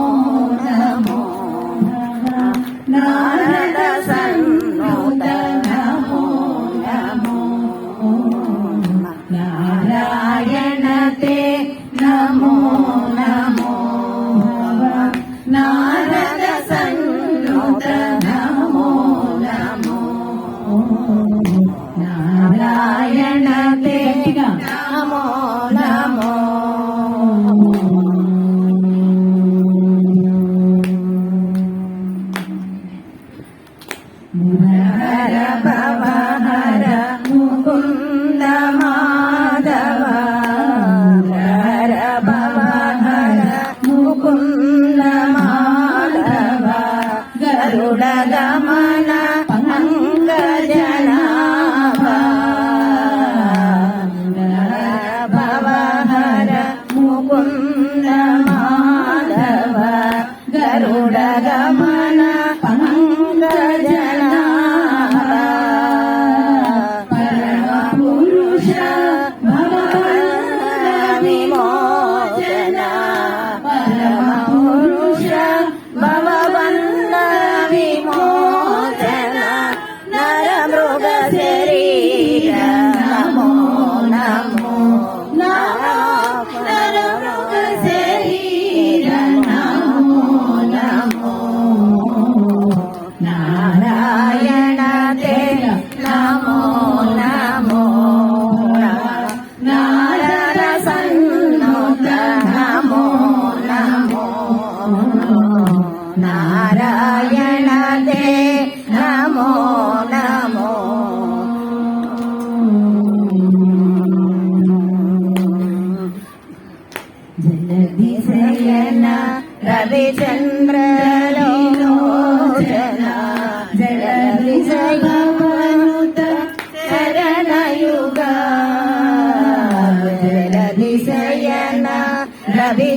Oh, ಕರುಣಗಮನ Narayana తే నమో. నమో. నారద సన్నుత నమో నమో. నారాయణ తే నమో రవిచంద్ర കവി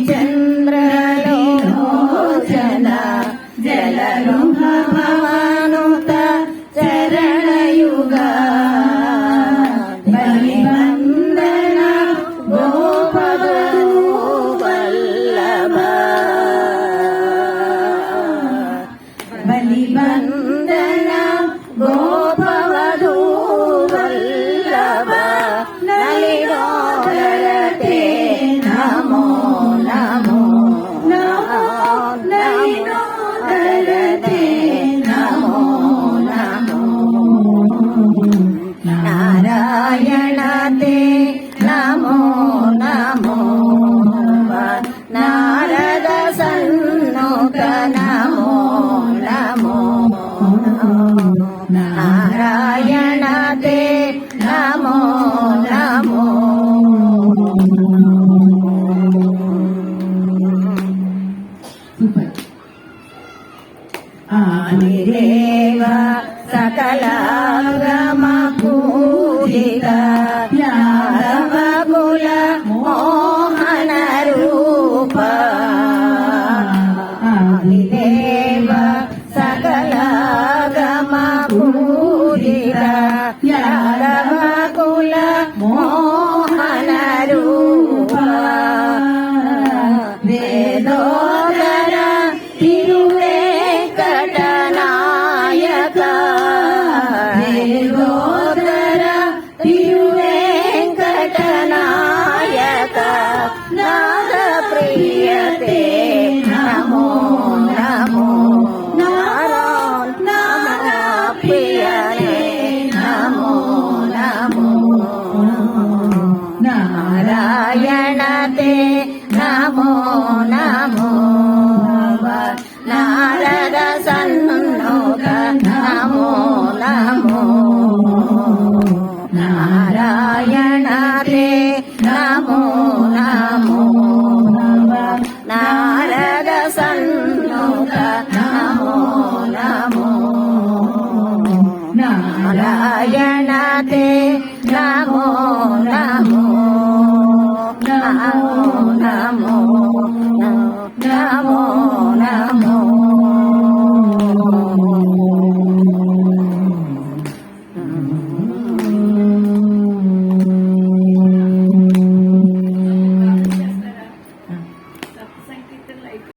ఆదిదేవ సకలాగమ పూజిత. namo namo. নামো নামো